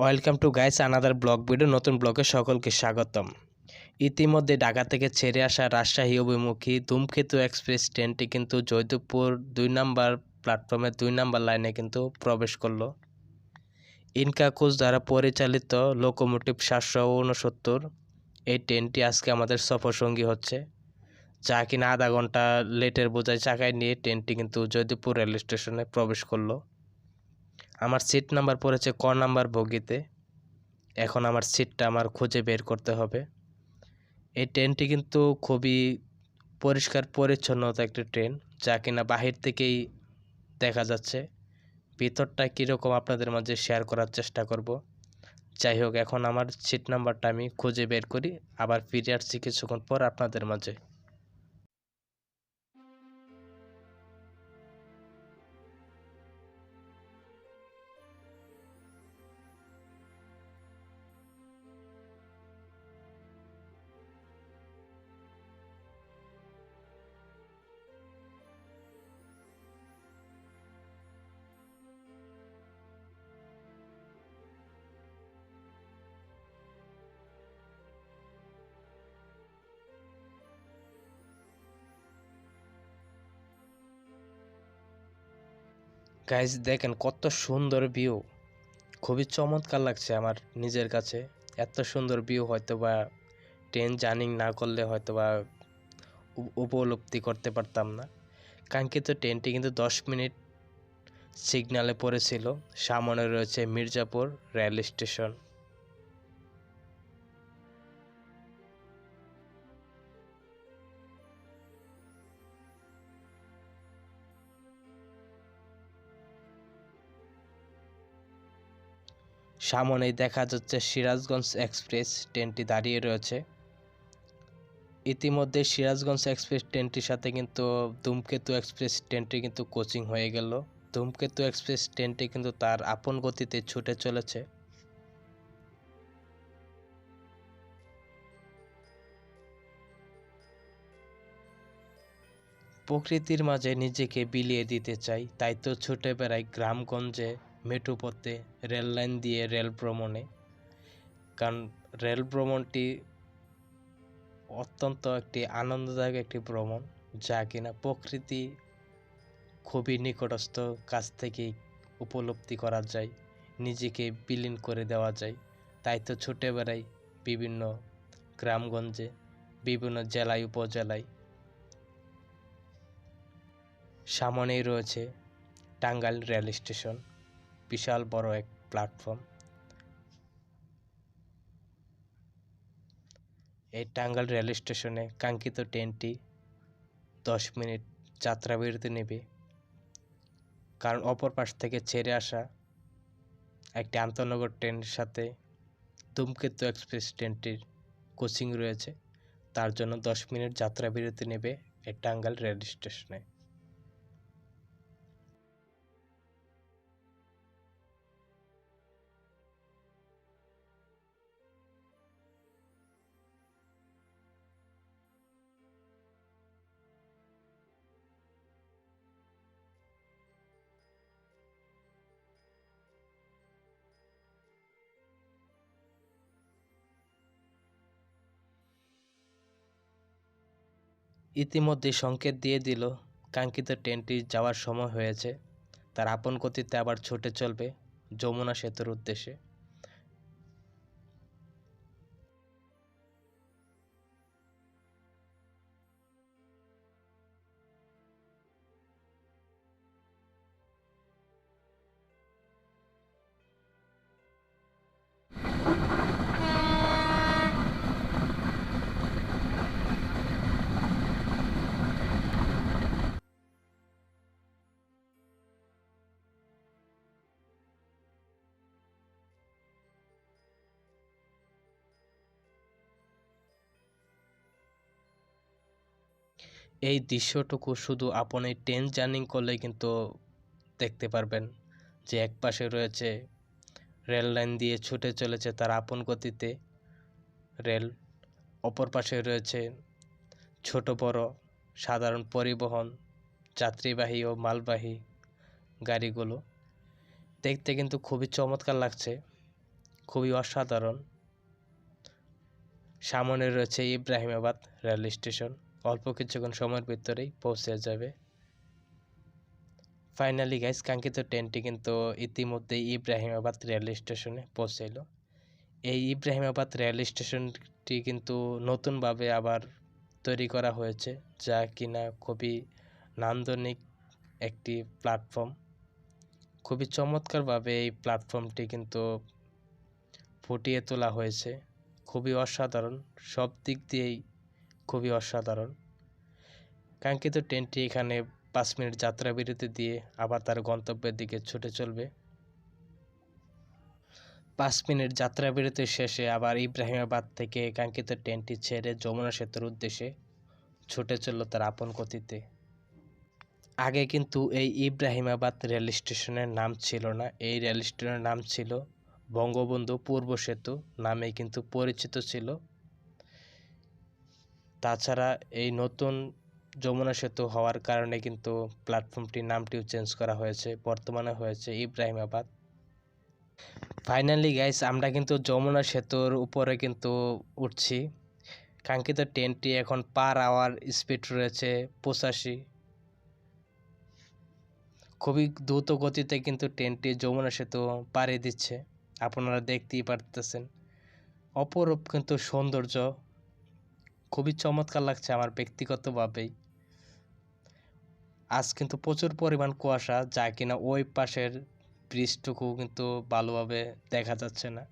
Welcome to guys another vlog video, নতুন ব্লগে সকলকে স্বাগতম। ইতিমধ্যে ঢাকা থেকে ছেড়ে আসা রাজশাহী অভিমুখী ধূমকেতু এক্সপ্রেস ট্রেনটি কিন্তু জয়দেবপুর দুই নাম্বার প্ল্যাটফর্মে দুই নাম্বার লাইনে কিন্তু প্রবেশ করল। ইনকা কোচ দ্বারা পরিচালিত লোকোমোটিভ সাতশো উনসত্তর এই ট্রেনটি আজকে আমাদের সফরসঙ্গী হচ্ছে। যা কিনা আধা ঘণ্টা লেটের বোঝায় চাকায় নিয়ে ট্রেনটি কিন্তু জয়দেবপুর রেল স্টেশনে প্রবেশ করল। আমার সিট নাম্বার পড়েছে ক নাম্বার বগিতে। এখন আমার সিটটা আমার খুঁজে বের করতে হবে। এই ট্রেনটি কিন্তু খুবই পরিষ্কার, পরিচ্ছন্নতা একটি ট্রেন যা কিনা বাহির থেকেই দেখা যাচ্ছে। ভিতরটা কীরকম আপনাদের মাঝে শেয়ার করার চেষ্টা করব। যাই হোক, এখন আমার সিট নাম্বারটা আমি খুঁজে বের করি, আবার ফিরে আসছি কিছুক্ষণ পর আপনাদের মাঝে। গাইজ দেখেন কত সুন্দর ভিউ খুবই চমৎকার লাগছে আমার নিজের কাছে। এত সুন্দর ভিউ হয়তো বা ট্রেন জার্নিং না করলে হয়তো বা উপলব্ধি করতে পারতাম না। কারণ কাঙ্ক্ষিত ট্রেনটি কিন্তু দশ মিনিট সিগনালে পড়েছিল। সামনে রয়েছে মির্জাপুর রেল স্টেশন। সামনেই দেখা যাচ্ছে সিরাজগঞ্জ এক্সপ্রেস ট্রেনটি দাঁড়িয়ে রয়েছে। ইতিমধ্যে সিরাজগঞ্জ এক্সপ্রেস ট্রেনটির সাথে কিন্তু ধূমকেতু এক্সপ্রেস ট্রেনটি কিন্তু কোচিং হয়ে গেল। ধূমকেতু এক্সপ্রেস ট্রেনটি কিন্তু তার আপন গতিতে ছুটে চলেছে। প্রকৃতির মাঝে নিজেকে বিলিয়ে দিতে চাই, তাই তো ছুটে বেড়াই গ্রামগঞ্জে। মেঠোপথে রেল লাইন দিয়ে রেল ভ্রমণে। কারণ রেল ভ্রমণটি অত্যন্ত একটি আনন্দদায়ক একটি ভ্রমণ, যা কিনা প্রকৃতি খুবই নিকটস্থ কাছ থেকেই উপলব্ধি করা যায়, নিজেকে বিলীন করে দেওয়া যায়। তাই তো ছুটে বেড়াই বিভিন্ন গ্রামগঞ্জে, বিভিন্ন জেলায়, উপজেলায় সামনেই রয়েছে টাঙ্গাইল রেল স্টেশন। বিশাল বড় এক প্ল্যাটফর্ম এই টাঙ্গাল রেল স্টেশনে কাঙ্ক্ষিত ট্রেনটি দশ মিনিট যাত্রা বিরতি নেবে। কারণ অপর পাশ থেকে ছেড়ে আসা একটি আন্তনগর ট্রেনের সাথে ধূমকেতু এক্সপ্রেস ট্রেনটির কোচিং রয়েছে। তার জন্য দশ মিনিট যাত্রা বিরতি নেবে এই টাঙ্গাল রেল স্টেশনে ইতিমধ্যে সংকেত দিয়ে দিল, কাঙ্ক্ষিত ট্রেনটি যাওয়ার সময় হয়েছে। তার আপন গতিতে আবার ছুটে চলবে, যমুনা সেতুর উদ্দেশ্যে। এই দৃশ্যটুকু শুধু আপনি ট্রেন জার্নিং করলে কিন্তু দেখতে পারবেন যে এক পাশে রয়েছে রেল লাইন দিয়ে ছুটে চলেছে তার আপন গতিতে রেল অপর পাশে রয়েছে ছোট, বড়, সাধারণ পরিবহন, যাত্রীবাহী ও মালবাহী গাড়িগুলো। দেখতে কিন্তু খুবই চমৎকার লাগছে, খুবই অসাধারণ। সামনে রয়েছে ইব্রাহিমাবাদ রেল স্টেশন অল্প কিছুক্ষণ সময়ের ভিতরেই পৌঁছে যাবে। ফাইনালি গাইস কাঙ্ক্ষিত ট্রেনটি কিন্তু ইতিমধ্যেই ইব্রাহিমাবাদ রেল স্টেশনে পৌঁছাইল। এই ইব্রাহিমাবাদ রেল স্টেশনটি কিন্তু নতুনভাবে আবার তৈরি করা হয়েছে, যা কিনা খুবই নান্দনিক একটি প্ল্যাটফর্ম খুবই চমৎকারভাবে এই প্ল্যাটফর্মটি কিন্তু ফুটিয়ে তোলা হয়েছে। খুবই অসাধারণ। সব দিক দিয়েই খুবই অসাধারণ। কাঙ্ক্ষিত ট্রেনটি এখানে পাঁচ মিনিট যাত্রা বিরতি দিয়ে আবার তার গন্তব্যের দিকে ছুটে চলবে। পাঁচ মিনিট যাত্রা বিরতি শেষে আবার ইব্রাহিমাবাদ থেকে কাঙ্ক্ষিত ট্রেনটি ছেড়ে যমুনা সেতুর উদ্দেশ্যে ছুটে চলল তার আপন গতিতে। আগে কিন্তু এই ইব্রাহিমাবাদ রেল স্টেশনের নাম ছিল না। এই রেল স্টেশনের নাম ছিল বঙ্গবন্ধু পূর্ব সেতু নামে কিন্তু পরিচিত ছিল। তাছাড়া এই নতুন যমুনা সেতু হওয়ার কারণে কিন্তু প্ল্যাটফর্মটির নামটিও চেঞ্জ করা হয়েছে, বর্তমানে হয়েছে ইব্রাহিমাবাদ। ফাইনালি গাইস আমরা কিন্তু যমুনা সেতুর উপরে কিন্তু উঠছি। কাঙ্ক্ষিত ট্রেনটি এখন পার আওয়ার স্পিড রয়েছে পঁচাশি। খুবই দ্রুত গতিতে কিন্তু ট্রেনটি যমুনা সেতু পাড়ি দিচ্ছে। আপনারা দেখতেই পারতেছেন। অপরূপ কিন্তু সৌন্দর্য। খুবই চমৎকার লাগছে আমার ব্যক্তিগতভাবেই আজ কিন্তু প্রচুর পরিমাণ কুয়াশা, যা কিনা ওই পাশের ব্রিজটুকু কিন্তু ভালোভাবে দেখা যাচ্ছে না।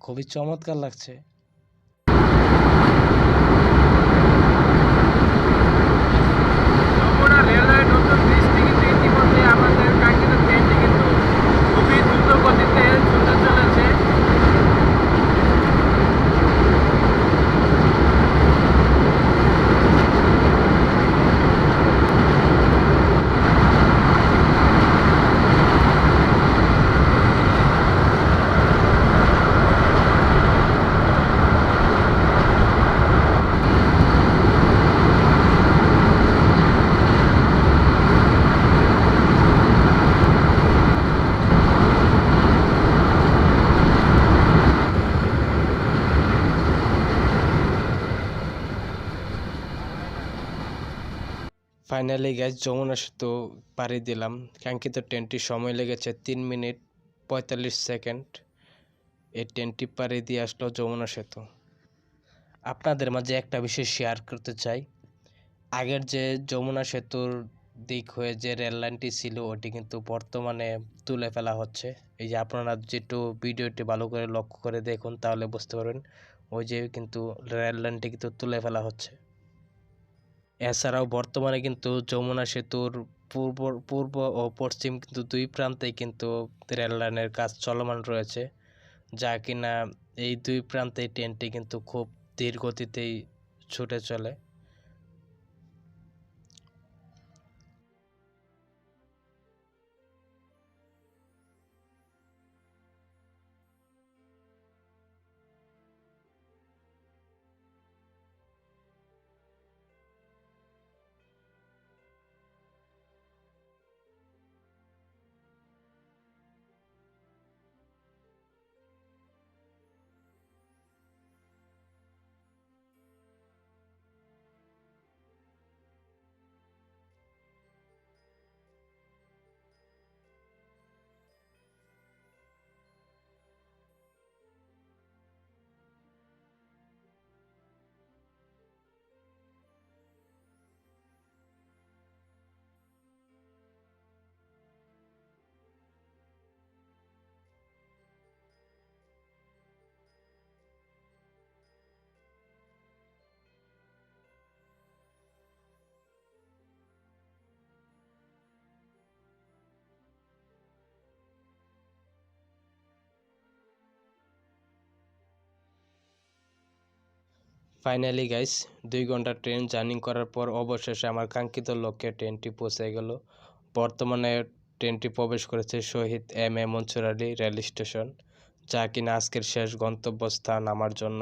খুবই চমৎকার লাগছে। ফাইনালি গ্যাস যমুনা সেতু পাড়ি দিলাম। কাঙ্ক্ষিত ট্রেনটি সময় লেগেছে তিন মিনিট পঁয়তাল্লিশ সেকেন্ড এই ট্রেনটি পাড়ি দিয়ে আসলো যমুনা সেতু। আপনাদের মাঝে একটা বিষয় শেয়ার করতে চাই। আগের যে যমুনা সেতুর দিক হয়ে যে রেল লাইনটি ছিল, ওটি কিন্তু বর্তমানে তুলে ফেলা হচ্ছে। এই যে আপনারা যেটু ভিডিওটি ভালো করে লক্ষ্য করে দেখুন, তাহলে বুঝতে পারবেন। ওই যে কিন্তু রেল লাইনটি কিন্তু তুলে ফেলা হচ্ছে। এছাড়াও বর্তমানে কিন্তু যমুনা সেতুর পূর্ব পূর্ব ও পশ্চিম কিন্তু দুই প্রান্তেই কিন্তু রেল লাইনের কাজ চলমান রয়েছে, যা কিনা এই দুই প্রান্তে ট্রেনটি কিন্তু খুব ধীর গতিতেই ছুটে চলে। ফাইনালি গাইস দুই ঘণ্টা ট্রেন জার্নি করার পর অবশেষে আমার কাঙ্ক্ষিত লক্ষ্যে ট্রেনটি পৌঁছে গেল। বর্তমানে ট্রেনটি প্রবেশ করেছে Shahid M A Mansur Ali rail station, যা কিনা আজকের শেষ গন্তব্যস্থান আমার জন্য।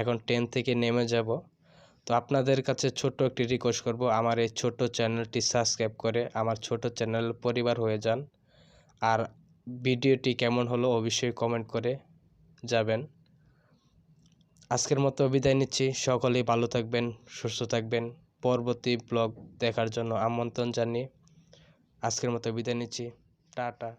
এখন ট্রেন থেকে নেমে যাব। তো আপনাদের কাছে ছোট্ট একটি রিকোয়েস্ট করব, আমার এই ছোট চ্যানেলটি সাবস্ক্রাইব করে আমার ছোট চ্যানেল পরিবার হয়ে যান। আর ভিডিওটি কেমন হলো অবশ্যই কমেন্ট করে যাবেন। আজকের মতো বিদায় নিচ্ছি। সকলেই ভালো থাকবেন, সুস্থ থাকবেন। পরবর্তী ব্লগ দেখার জন্য আমন্ত্রণ জানিয়ে আজকের মতো বিদায় নিচ্ছি। টাটা।